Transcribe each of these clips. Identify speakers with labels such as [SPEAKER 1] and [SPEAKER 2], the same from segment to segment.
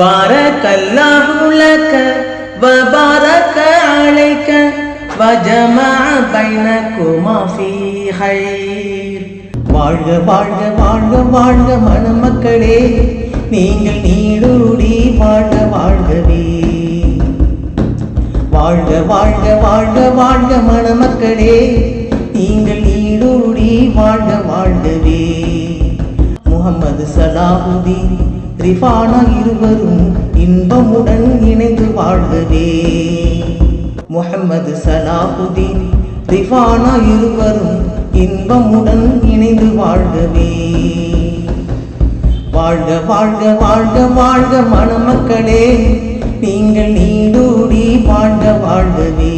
[SPEAKER 1] بارك الله لك وبارك عليك وجمع بينكما في خير வாழ்க வாழ்க வாழ்க வாழ்க மணமக்களே நீங்கள் நீடூடி வாழ்க வாழ்கவே வாழ்க வாழ்க வாழ்க வாழ்க மணமக்களே நீங்கள் நீடூடி வாழ்க வாழ்கவே முகமது சலாஹுதீன் ரிபானா இருவரும் இன்பமுடன் இணைந்து வாழ்கவே முகமது சலாஹுதீன் ரிபானா இருவரும் இன்பமுடன் இணைந்து வாழ்கவே வாழ்க வாழ்க வாழ்க வாழ்க மணமக்களே நீங்கள் நீடூடி வாழ்க வாழ்கவே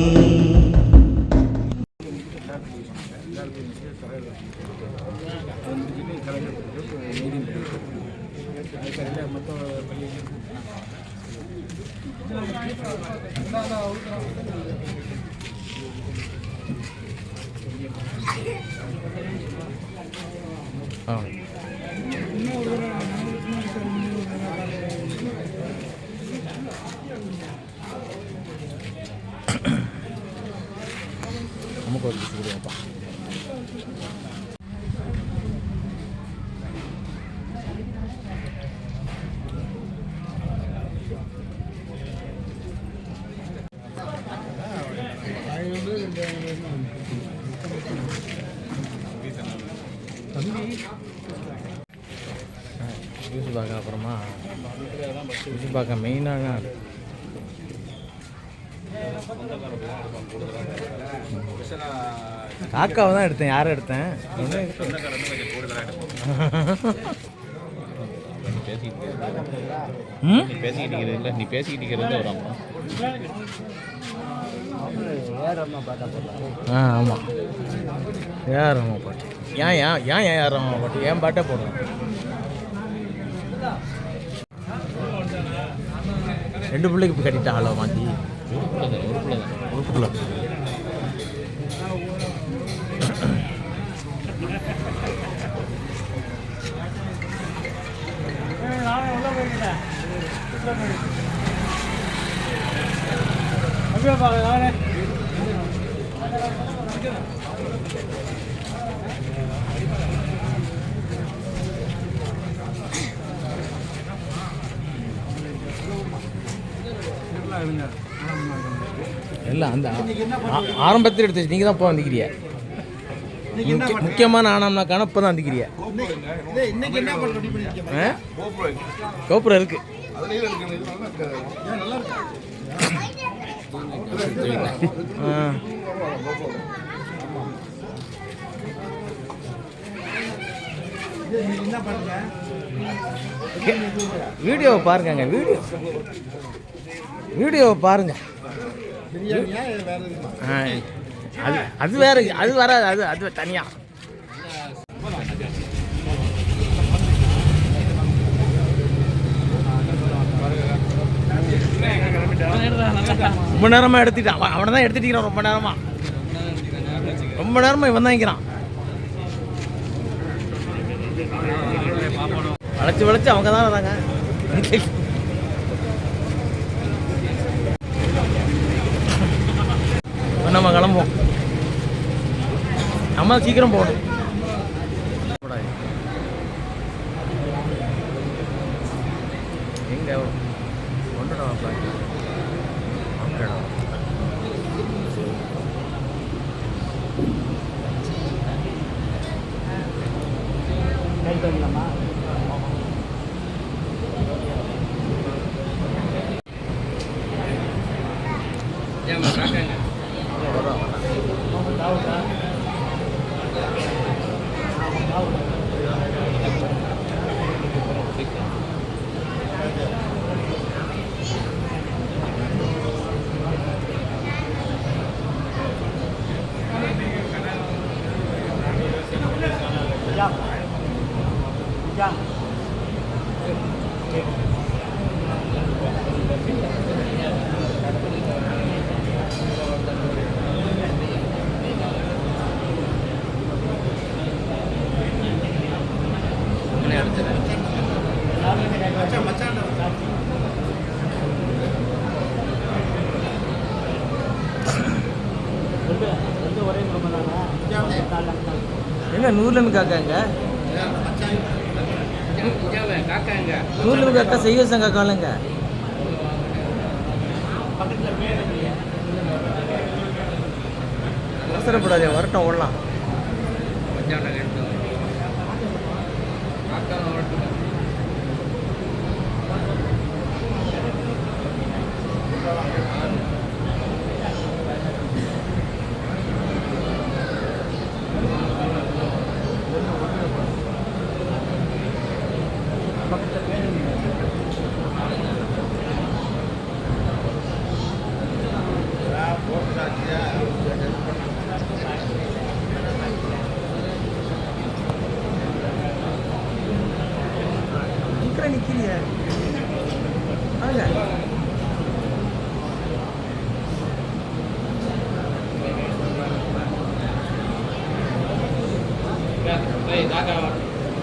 [SPEAKER 2] 嗯。யூஸ் பார்க்க அப்புறமா யூஸ் பார்க்க மெயினாக காக்காவை தான் எடுத்தேன். யாரை எடுத்தேன்? ம்?
[SPEAKER 3] நீ பேசிக்கிட்டு இருக்கிறது இல்லை நீ பேசிக்கிட்டு இருக்கிறது ஒரு அம்மா
[SPEAKER 2] ஆ ஆமாம் ஏஆர் ரஹ்மா பாட்டு. ஏன் ஏன் ஏன் ஏஆர் ரஹ்மா பாட்டு? ஏன் பாட்டே போடுறேன்? ரெண்டு பிள்ளைக்கு இப்போ கட்டிட்டாங்களோ மாற்றி
[SPEAKER 3] ஒரு பிள்ளை தான்
[SPEAKER 2] உறுப்புக்குள்ள எல்லாம் அந்த ஆ- ஆரம்பத்தில் எடுத்து நீங்கள் தான் இப்போ வந்துக்கிறிய முக்கிய முக்கியமான ஆனம்னாக்கான இப்போ தான் வந்துக்கிறிய கோபுரம் இருக்கு. வீடியோவை பாருங்கங்க வீடியோ. வீடியோவை பாருங்க. ஆ, அது அது வேற அது வராது அது அது தனியா. ரொம்ப நேரமா எடுத்துட்டான். அவன் அவனை தான் எடுத்துட்டீங்கிறான் ரொம்ப நேரமா. ரொம்ப நேரமா இவன் தான் இருக்கிறான் வளைச்சு வளைச்சு அவங்க தான் வராங்க. நம்ம கிளம்புவோம் நம்ம சீக்கிரம் போகணும். எங்க ಹೌದು என்ன நூறுலமி
[SPEAKER 3] காக்காங்க
[SPEAKER 2] நூறுலமி காக்கா செய்ய சங்க காலங்க. அவசரப்படாதே வரட்டும் ஓடலாம். மச்சான்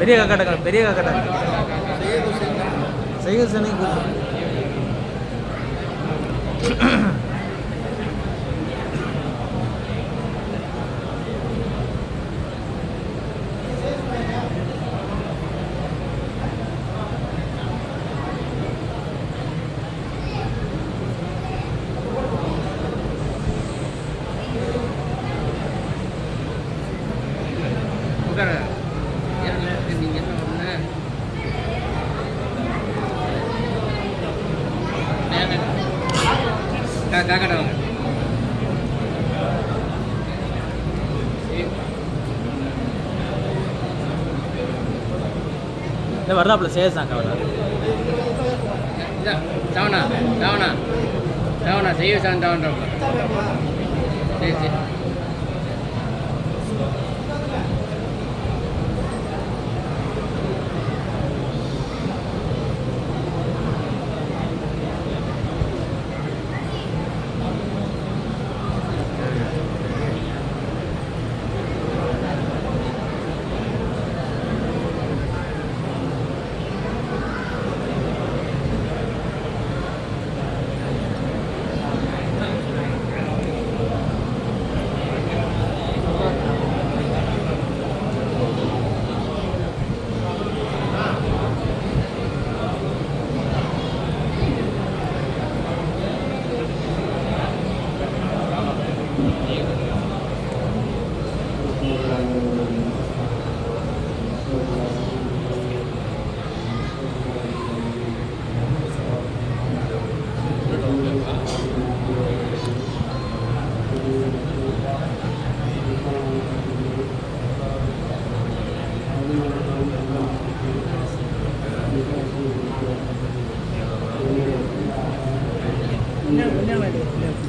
[SPEAKER 2] பெரிய காக்காட்ட பெரிய காக்காட்ட செய்ய சனை கூப்பிடு
[SPEAKER 3] காக்கடா வாங்க
[SPEAKER 2] இந்த வரலாப்புல செய்ய சாங்க வரலாம்
[SPEAKER 3] சவனா சவனா சவனா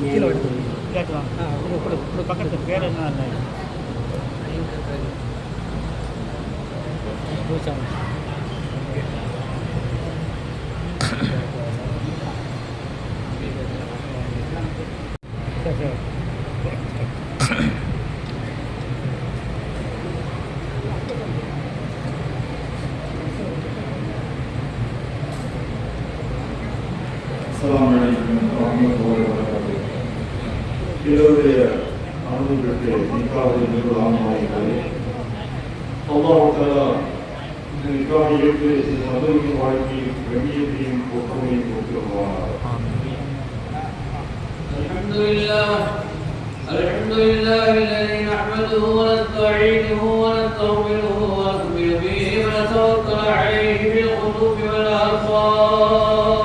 [SPEAKER 3] சான் சவன் சரி சரி
[SPEAKER 4] பக்கத்து பேர். என்ன
[SPEAKER 5] இரவுடைய அனுபவத்திற்கு நிக்காவை நிர்வாகமாகிறது அல்லாஹ் தஆலா இந்த நிக்காவை ஏற்று இந்த மதுரையின் வாழ்க்கையில் கண்ணியத்தையும் ஒற்றுமையும் கொடுத்திருக்கிறார்
[SPEAKER 6] الحمد لله الحمد لله الذي نحمده ونستعينه ونستغفره ونؤمن به ونتوكل عليه في القلوب والابصار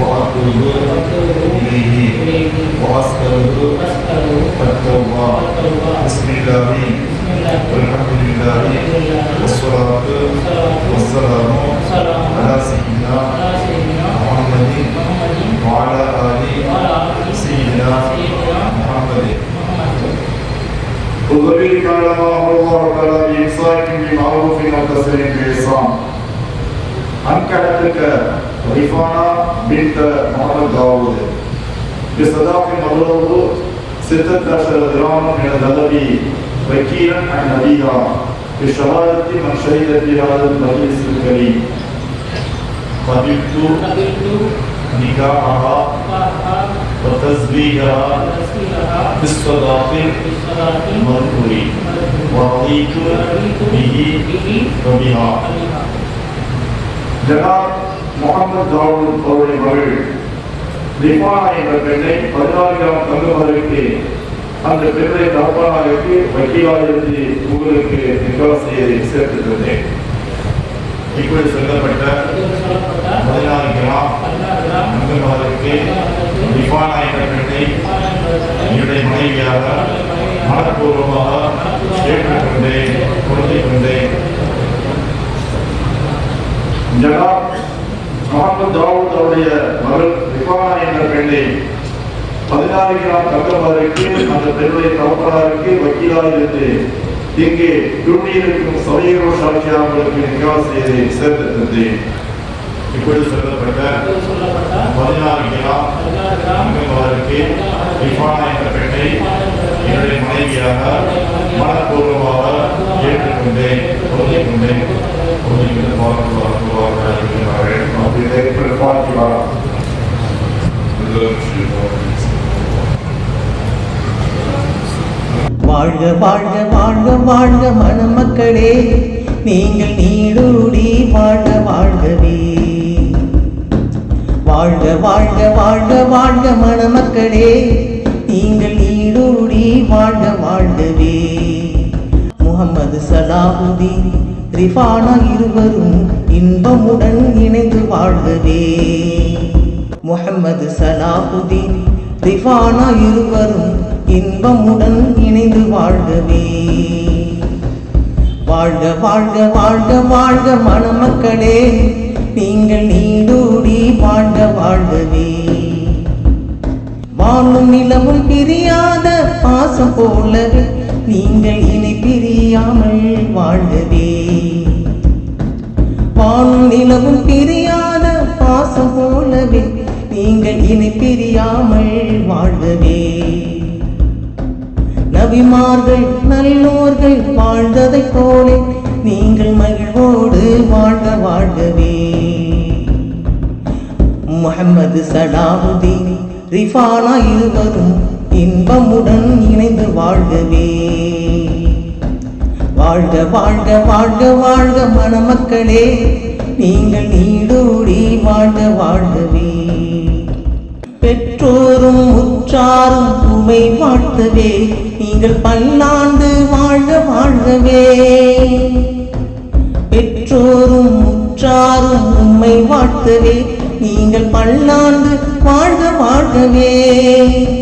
[SPEAKER 5] وأتوب إليه وأستغفر التوبة بسم الله والحمد لله والصلاة والسلام على سيدنا محمد وعلى آل سيدنا محمد وذلك على ما أمر الله تعالى بإحسان بمعروف وتسليم بإحسان أنكحتك ريفانا بنت محمد داوود. بصداق مبلغ ستة عشر درام من الذهب وكيلا عن أبيها بشهادة من شهد في هذا المجلس الكريم. قبلت نكاحها وتزويجها بالصداق المذكور ورضيت به وبها. جناب முகமது தாவூத் அவருடைய மகள் ரிஃபானா என்ற பெண்ணை பதினாறு கிராம் தங்கமதற்கு அந்த பெண்ணை தகப்பனாருக்கு வக்கீலாயிருந்து உங்களுக்கு நிர்வாசியை சேர்த்திருந்தேன் இப்படி சொல்லப்பட்ட பதினாறு கிராம் தங்கமதற்கு ரிஃபானா என்ற பெண்ணை என்னுடைய மனைவியாக மனப்பூர்வமாக ஏற்றுக்கொண்டேன் பொருந்திக் கொண்டேன். ஜனாப் முகமது தாவூத் அவருடைய மகள் ரிஃபானா என்ற பெண்ணை பதினாறு கிராம் தங்கமதற்கு அந்த பெண்ணுடைய தகப்பனாருக்கு வக்கீலாக இருந்து இங்கே குருணியிருக்கும் சமீப சாட்சியாக அவர்களுக்கு நிர்வாக செய்து சேர்த்திருந்தேன் இப்படி சொல்லப்பட்ட பதினாறு கிராம் தங்கமதற்கு ரிஃபானா என்ற பெண்ணை என்னுடைய மனைவியாக மனப்பூர்வமாக ஏற்றுக்கொண்டேன் பொருந்திக் கொண்டேன். பொருந்திக் கொண்டு
[SPEAKER 1] வாழ்க வாழ்க வாழ்க வாழ்க மணமக்களே. நீங்கள் நீடூடி வாழ்க வாழ்கவே. வாழ்க வாழ்க வாழ்க வாழ்க மணமக்களே. நீங்கள் நீடூடி வாழ்க வாழ்கவே. முகமது சலாஹுதீன் ரிஃபானா இருவரும் இன்பமுடன் இணைந்து வாழ்கவே முகமது சலாஹுதீன் ரிஃபானா இருவரும் இன்பமுடன் இணைந்து வாழ்கவே வாழ்க வாழ்க வாழ்க வாழ்க மணமக்களே. நீங்கள் நீடூடி வாழ்க வாழ்கவே வாழும் நிலவும் பிரியாத பாசம் போலவே நீங்கள் இனி பிரியாமல் வாழ்கவே வானும் நிலவும் பிரியாத பாசம் போலவே நீங்கள் இனி பிரியாமல் வாழ்கவே நபிமார்கள் நல்லோர்கள் வாழ்ந்ததைப் போலே நீங்கள் மகிழ்வோடு வாழ்க வாழ்கவே. முகமது சலாஹுதீன் ரிஃபானா இருவரும் இன்பமுடன் இணைந்து வாழ்கவே. வாழ்க வாழ்க வாழ்க வாழ்க மணமக்களே. நீங்கள் நீடூடி வாழ்க வாழ்கவே. பெற்றோரும் உற்றாரும் உமை வாழ்த்தவே நீங்கள் பல்லாண்டு வாழ்க வாழ்கவே. பெற்றோரும் உற்றாரும் உம்மை வாழ்த்தவே நீங்கள் பல்லாண்டு வாழ்க வாழ்கவே.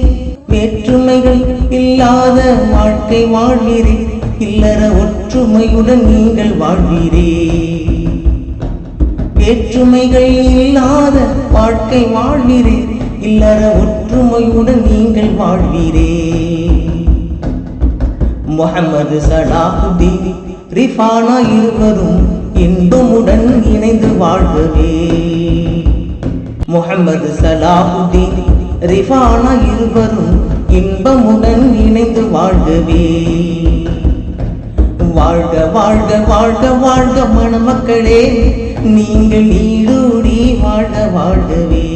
[SPEAKER 1] வேற்றுமைகள் இல்லாத வாழ்க்கை வாழ்வீரே. இல்லற ஒற்றுமையுடன் நீங்கள் வாழ்வீரே. வேற்றுமைகள் இல்லாத வாழ்க்கை வாழ்வீரே. இல்லற ஒற்றுமையுடன் நீங்கள் வாழ்வீரே. முகமது சலாஹுதீன் ரிஃபானா இருவரும் இன்பமுடன் இணைந்து வாழ்கவே முகமது சலாஹுதீன் ரிஃபானா இருவரும் இன்பமுடன் இணைந்து வாழ்கவே. வாழ்க வாழ்க வாழ்க வாழ்க மணமக்களே நீங்கள் நீடூடி வாழ்க வாழ்கவே.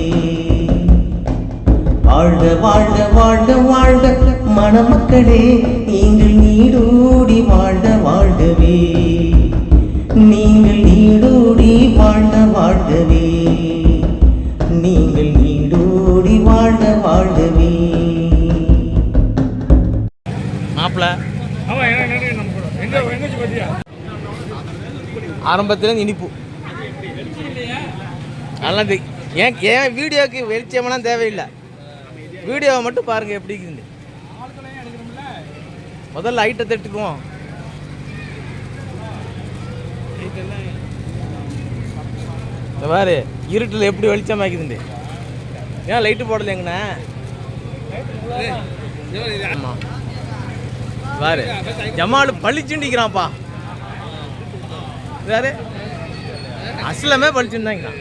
[SPEAKER 1] வாழ்க வாழ்க வாழ்க வாழ்க மணமக்களே நீங்கள் நீடூடி வாழ்க வாழ்கவே. நீங்கள் நீடூடி வாழ்ந்த வாழ்கவே.
[SPEAKER 4] பார்த்தியா
[SPEAKER 2] ஆரம்பத்தில் இனிப்பு. அதெல்லாம் ஏன் ஏன் வீடியோக்கு வெளிச்சமெல்லாம் தேவையில்லை. வீடியோவை மட்டும் பாருங்கள் எப்படி இருக்குது முதல்ல ஐட்டத்தை எடுத்துக்குவோம் இந்த பாரு இருட்டில் எப்படி வெளிச்சமாக்குதுண்டு ஏன் லைட்டு போடலைங்கண்ணா ஆமாம் பாரு ஜமால் பளிச்சுண்டிக்கிறான்ப்பா வேறு அஸ்லமே பளிச்சுருந்தாங்கண்ணா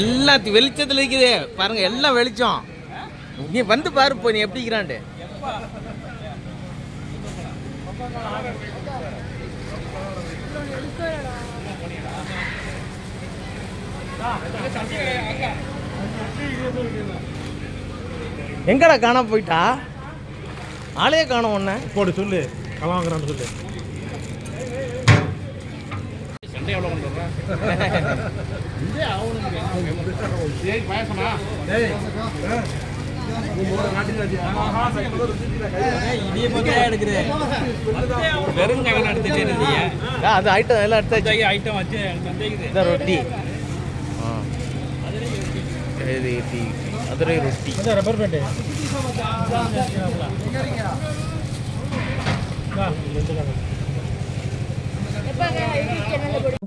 [SPEAKER 2] எல்லாத்தையும் வெளிச்சத்தில் இருக்குது. பாருங்க எல்லாம் வெளிச்சம். நீ வந்து பாருப்போ நீ எப்படி இருக்கிறான்ட்டு எங்கடா காணாம போயிட்டா? ஆளையே காணோம் ஒன்ன
[SPEAKER 4] போடு சொல்லு. கலாங்கிறான்னு சொல்லு. சண்டை எவ்வளோ கொண்டு வர்றேன் வெறும் கவனம் எடுத்துட்டு இருந்தீங்க?
[SPEAKER 2] அது ஐட்டம் எல்லாம் எடுத்தாச்சு
[SPEAKER 4] ஐட்டம் வச்சு
[SPEAKER 2] ரொட்டி. இது மதுரை ரொட்டி
[SPEAKER 4] ரப்பர் பேண்டு
[SPEAKER 7] எப்பங்க